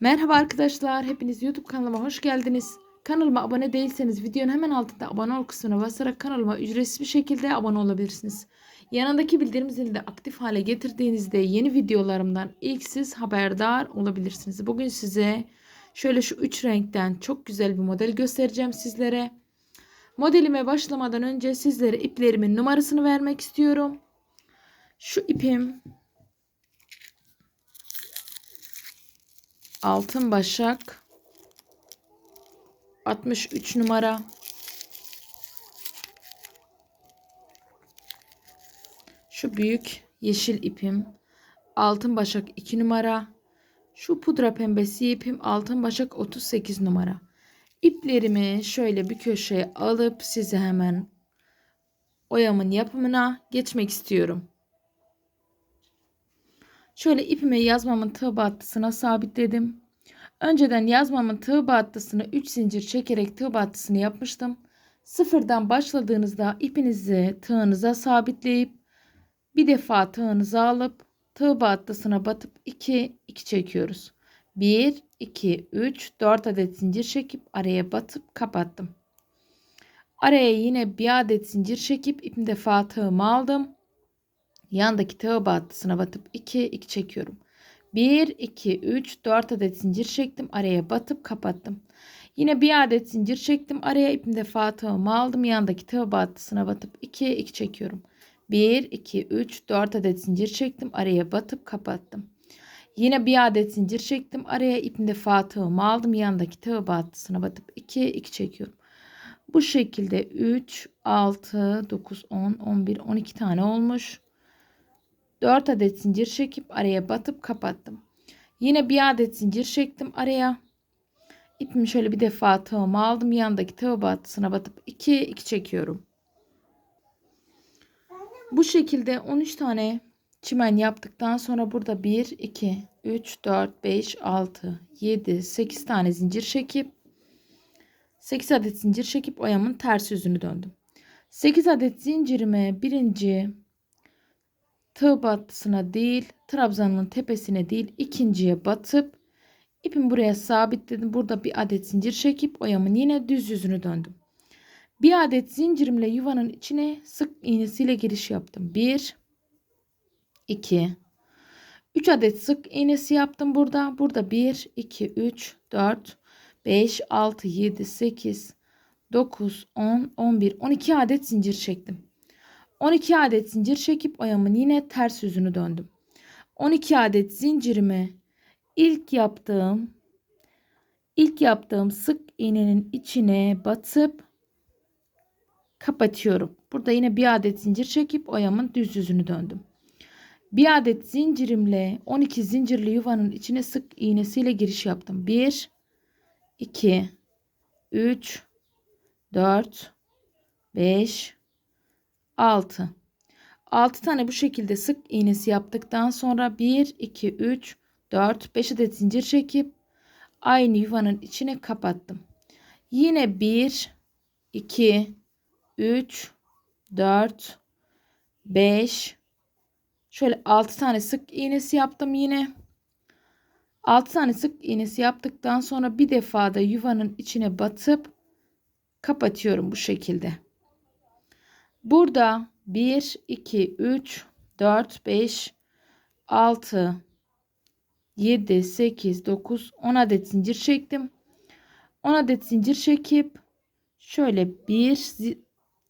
Merhaba arkadaşlar, hepiniz YouTube kanalıma hoş geldiniz. Kanalıma abone değilseniz videonun hemen altında abone ol kısmına basarak kanalıma ücretsiz bir şekilde abone olabilirsiniz. Yanındaki bildirim zilini de aktif hale getirdiğinizde yeni videolarımdan ilk siz haberdar olabilirsiniz. Bugün size şöyle şu üç renkten çok güzel bir model göstereceğim sizlere. Modelime başlamadan önce sizlere iplerimin numarasını vermek istiyorum. Şu ipim Altın Başak. 63 numara. Şu büyük yeşil ipim. Altın Başak 2 numara. Şu pudra pembesi ipim. Altın Başak 38 numara. İplerimi şöyle bir köşeye alıp size hemen oyamın yapımına geçmek istiyorum. Şöyle ipime yazmamın tığ battısına sabitledim. Önceden yazmamın tığ battısını 3 zincir çekerek tığ battısını yapmıştım. Sıfırdan başladığınızda ipinizi tığınıza sabitleyip bir defa tığınızı alıp tığ battısına batıp 2 2 çekiyoruz. 1 2 3 4 adet zincir çekip araya batıp kapattım. Araya yine bir adet zincir çekip ipim defa tığımı aldım. Yandaki tığ battısına batıp 2 2 çekiyorum. 1 2 3 4 adet zincir çektim. Araya batıp kapattım. Yine bir adet zincir çektim. Araya ipim defa tığımı aldım. Yandaki tığ battısına batıp 2 2 çekiyorum. 1 2 3 4 adet zincir çektim. Araya batıp kapattım. Yine bir adet zincir çektim. Araya ipim defa tığımı aldım. Yandaki tığ battısına batıp 2 2 çekiyorum. Bu şekilde 3 6 9 10 11 12 tane olmuş. 4 adet zincir çekip araya batıp kapattım. Yine bir adet zincir çektim araya. İpimi şöyle bir defa tığımı aldım. Yandaki tığ battısına batıp 2 2 çekiyorum. Bu şekilde 13 tane çimen yaptıktan sonra burada 1 2 3 4 5 6 7 8 tane zincir çekip 8 adet zincir çekip oyamın ters yüzünü döndüm. 8 adet zincirime birinci tığ battısına değil trabzanın tepesine değil ikinciye batıp ipimi buraya sabitledim. Burada bir adet zincir çekip oyamın yine düz yüzünü döndüm. Bir adet zincirimle yuvanın içine sık iğnesiyle giriş yaptım. 1 2 3 adet sık iğnesi yaptım burada. Burada 1 2 3 4 5 6 7 8 9 10 11 12 adet zincir çektim. 12 adet zincir çekip oyamın yine ters yüzünü döndüm. 12 adet zincirimi ilk yaptığım ilk yaptığım sık iğnenin içine batıp kapatıyorum. Burada yine bir adet zincir çekip oyamın düz yüzünü döndüm. Bir adet zincirimle 12 zincirli yuvanın içine sık iğnesiyle giriş yaptım. 1 2 3 4 5 6 6 tane bu şekilde sık iğnesi yaptıktan sonra 1 2 3 4 5 adet zincir çekip aynı yuvanın içine kapattım. Yine 1 2 3 4 5 şöyle 6 tane sık iğnesi yaptım yine. 6 tane sık iğnesi yaptıktan sonra bir defa da yuvanın içine batıp kapatıyorum bu şekilde. Burada 1, 2, 3, 4, 5, 6, 7, 8, 9, 10 adet zincir çektim. 10 adet zincir çekip şöyle bir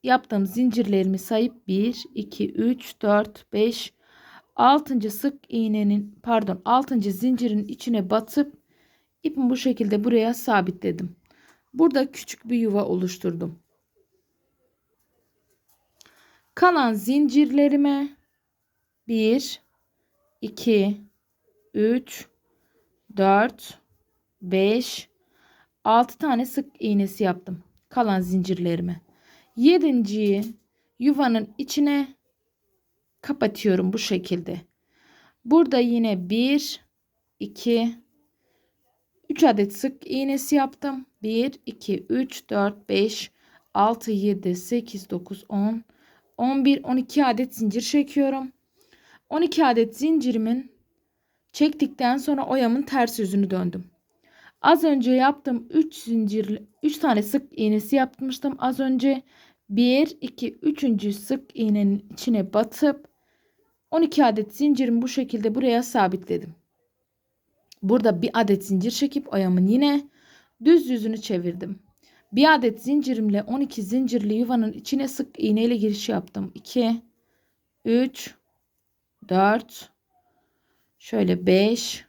yaptığım zincirlerimi sayıp 1, 2, 3, 4, 5, 6. sık iğnenin pardon 6. zincirin içine batıp ipimi bu şekilde buraya sabitledim. Burada küçük bir yuva oluşturdum. Kalan zincirlerime 1 2 3 4 5 6 tane sık iğnesi yaptım. Kalan zincirlerime. 7. yuvanın içine kapatıyorum bu şekilde. Burada yine 1 2 3 adet sık iğnesi yaptım. 1 2 3 4 5 6 7 8 9 10 11 12 adet zincir çekiyorum. 12 adet zincirimin çektikten sonra oyamın ters yüzünü döndüm. Az önce yaptım 3 zincir 3 tane sık iğnesi yapmıştım. Az önce 1 2 3. sık iğnenin içine batıp 12 adet zincirimi bu şekilde buraya sabitledim. Burada bir adet zincir çekip oyamın yine düz yüzünü çevirdim. Bir adet zincirimle 12 zincirli yuvanın içine sık iğne ile giriş yaptım. 2 3 4 şöyle 5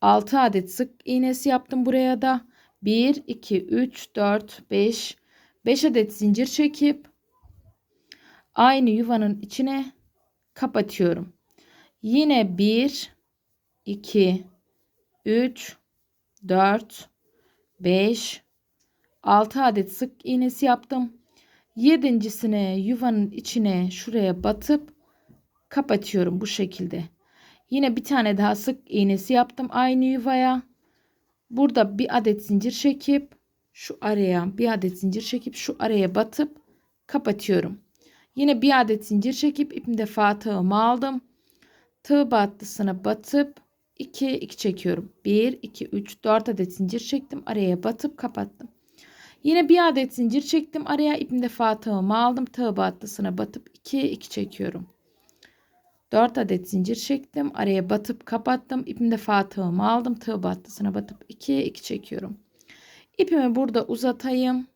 6 adet sık iğnesi yaptım buraya da. 1 2 3 4 5 5 adet zincir çekip aynı yuvanın içine kapatıyorum. Yine 1 2 3 4 5 6 adet sık iğnesi yaptım. Yedincisine yuvanın içine şuraya batıp kapatıyorum bu şekilde. Yine bir tane daha sık iğnesi yaptım aynı yuvaya. Burada bir adet zincir çekip şu araya bir adet zincir çekip şu araya batıp kapatıyorum. Yine bir adet zincir çekip ipimde fa tığımı aldım. Tığ battısına batıp 2 2 çekiyorum. 1 2 3 4 adet zincir çektim. Araya batıp kapattım. Yine bir adet zincir çektim. Araya ipimde fa tığımı aldım. Tığ battısına batıp 2 2 çekiyorum. 4 adet zincir çektim. Araya batıp kapattım. İpimde fa tığımı aldım. Tığ battısına batıp 2 2 çekiyorum. İpimi burada uzatayım.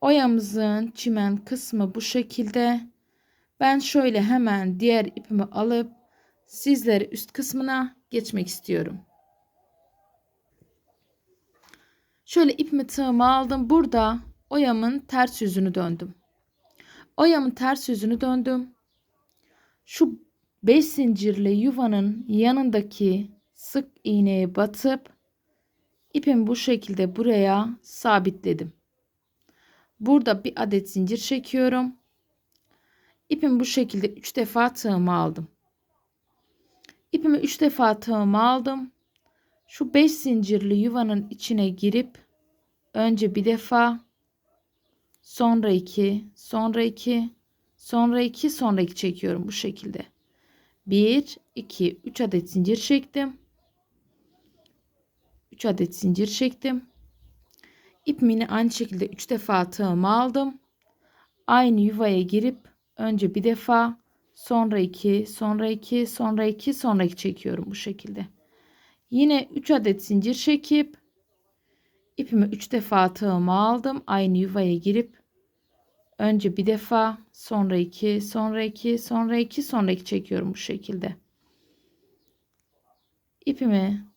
Oyamızın çimen kısmı bu şekilde. Ben şöyle hemen diğer ipimi alıp sizlere üst kısmına geçmek istiyorum. Şöyle ipimi tığımı aldım. Burada oyamın ters yüzünü döndüm. Oyamın ters yüzünü döndüm. Şu 5 zincirli yuvanın yanındaki sık iğneye batıp ipimi bu şekilde buraya sabitledim. Burada bir adet zincir çekiyorum. İpimi bu şekilde 3 defa tığımı aldım. İpimi 3 defa tığımı aldım. Şu 5 zincirli yuvanın içine girip önce bir defa sonra 2, sonra 2, sonra 2, sonra 2 çekiyorum bu şekilde. 1, 2, 3 adet zincir çektim. 3 adet zincir çektim. İpimi aynı şekilde 3 defa tığımı aldım. Aynı yuvaya girip önce bir defa sonra 2 sonra 2 sonra 2 sonra 2 çekiyorum bu şekilde. Yine 3 adet zincir çekip ipimi 3 defa tığımı aldım. Aynı yuvaya girip önce bir defa sonra 2 sonra 2 sonra 2 sonra 2 çekiyorum bu şekilde. İpimi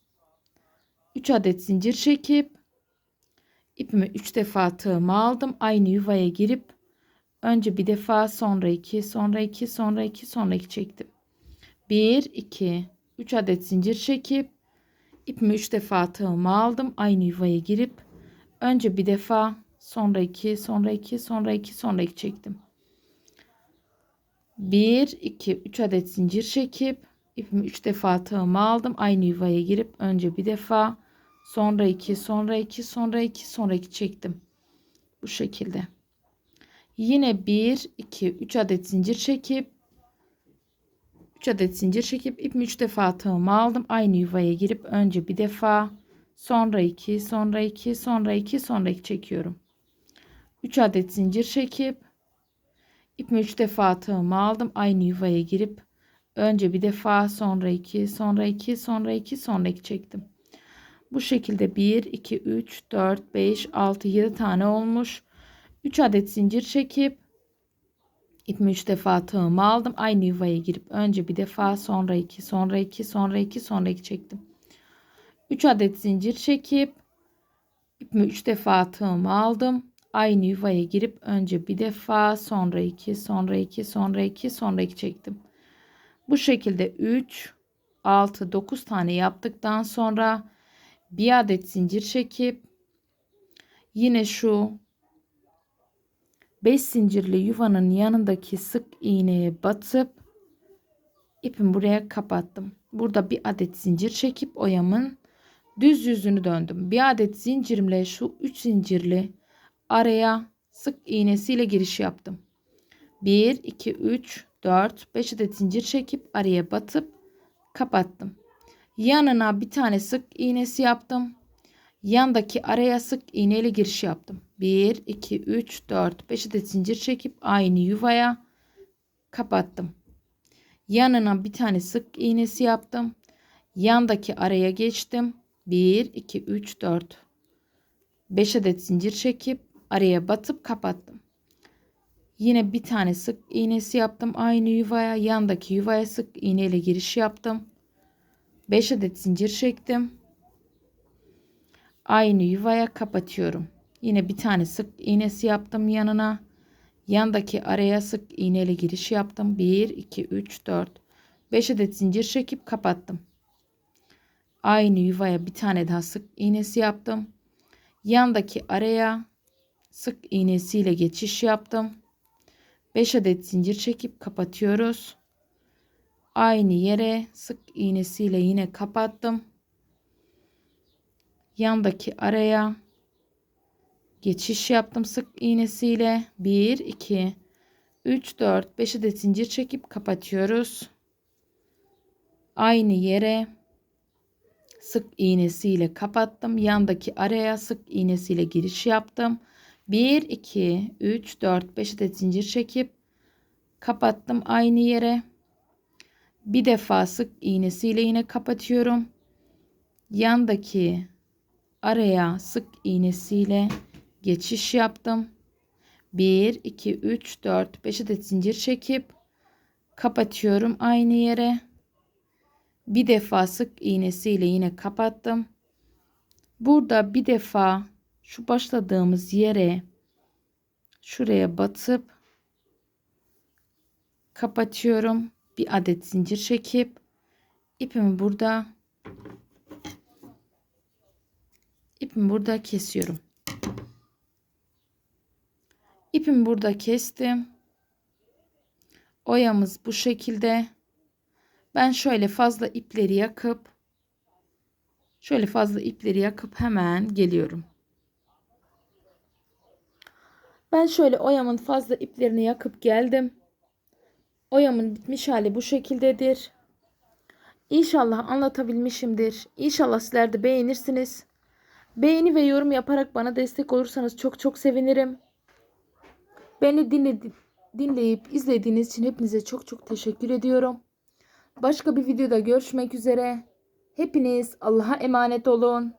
3 adet zincir çekip ipimi 3 defa tığımı aldım. Aynı yuvaya girip önce bir defa sonra 2 sonra 2 sonra 2 sonra 2 çektim. 1 2 3 adet zincir çekip ipimi 3 defa tığımı aldım. Aynı yuvaya girip önce bir defa sonra 2 sonra 2 sonra 2 sonra 2 çektim. 1 2 3 adet zincir çekip ipimi 3 defa tığımı aldım. Aynı yuvaya girip önce bir defa Sonra 2, sonra 2, sonra 2, sonra 2 çektim. Bu şekilde. Yine 1, 2, 3 adet zincir çekip 3 adet zincir çekip ipimi 3 defa tığımı aldım. Aynı yuvaya girip önce bir defa sonra 2, sonra 2, sonra 2, sonra 2 çekiyorum. 3 adet zincir çekip ipimi 3 defa tığımı aldım. Aynı yuvaya girip önce bir defa sonra 2, sonra 2, sonra 2, sonra 2 çektim. Bu şekilde 1, 2, 3, 4, 5, 6, 7 tane olmuş. 3 adet zincir çekip ipimi 3 defa tığımı aldım. Aynı yuvaya girip önce bir defa sonra 2, sonra 2, sonra 2, sonra 2 çektim. 3 adet zincir çekip ipimi 3 defa tığımı aldım. Aynı yuvaya girip önce bir defa sonra 2, sonra 2, sonra 2, sonra 2 çektim. Bu şekilde 3, 6, 9 tane yaptıktan sonra bir adet zincir çekip yine şu 5 zincirli yuvanın yanındaki sık iğneye batıp ipimi buraya kapattım. Burada bir adet zincir çekip oyamın düz yüzünü döndüm. Bir adet zincirimle şu 3 zincirli araya sık iğnesiyle giriş yaptım. 1 2 3 4 5 adet zincir çekip araya batıp kapattım. Yanına bir tane sık iğnesi yaptım. Yandaki araya sık iğneyle giriş yaptım. 1, 2, 3, 4, 5 adet zincir çekip aynı yuvaya kapattım. Yanına bir tane sık iğnesi yaptım. Yandaki araya geçtim. 1, 2, 3, 4. 5 adet zincir çekip araya batıp kapattım. Yine bir tane sık iğnesi yaptım aynı yuvaya. Yandaki yuvaya sık iğneyle giriş yaptım. 5 adet zincir çektim. Aynı yuvaya kapatıyorum. Yine bir tane sık iğnesi yaptım yanına. Yandaki araya sık iğneyle giriş yaptım. 1, 2, 3, 4. 5 adet zincir çekip kapattım. Aynı yuvaya bir tane daha sık iğnesi yaptım. Yandaki araya sık iğnesiyle geçiş yaptım. 5 adet zincir çekip kapatıyoruz. Aynı yere sık iğnesiyle yine kapattım. Yandaki araya geçiş yaptım sık iğnesiyle. 1 2 3 4 5 adet zincir çekip kapatıyoruz. Aynı yere sık iğnesiyle kapattım. Yandaki araya sık iğnesiyle giriş yaptım. 1 2 3 4 5 adet zincir çekip kapattım aynı yere. Bir defa sık iğnesiyle yine kapatıyorum. Yandaki araya sık iğnesiyle geçiş yaptım. 1 2 3 4 5 adet zincir çekip kapatıyorum aynı yere. Bir defa sık iğnesiyle yine kapattım. Burada bir defa şu başladığımız yere şuraya batıp kapatıyorum. Bir adet zincir çekip ipimi burada ipimi burada kesiyorum. İpimi burada kestim. Oyamız bu şekilde. Ben şöyle fazla ipleri yakıp şöyle fazla ipleri yakıp hemen geliyorum. Ben şöyle oyamın fazla iplerini yakıp geldim. Oyamın bitmiş hali bu şekildedir. İnşallah anlatabilmişimdir. İnşallah sizler de beğenirsiniz. Beğeni ve yorum yaparak bana destek olursanız çok çok sevinirim. Beni dinledi, dinleyip izlediğiniz için hepinize çok çok teşekkür ediyorum. Başka bir videoda görüşmek üzere. Hepiniz Allah'a emanet olun.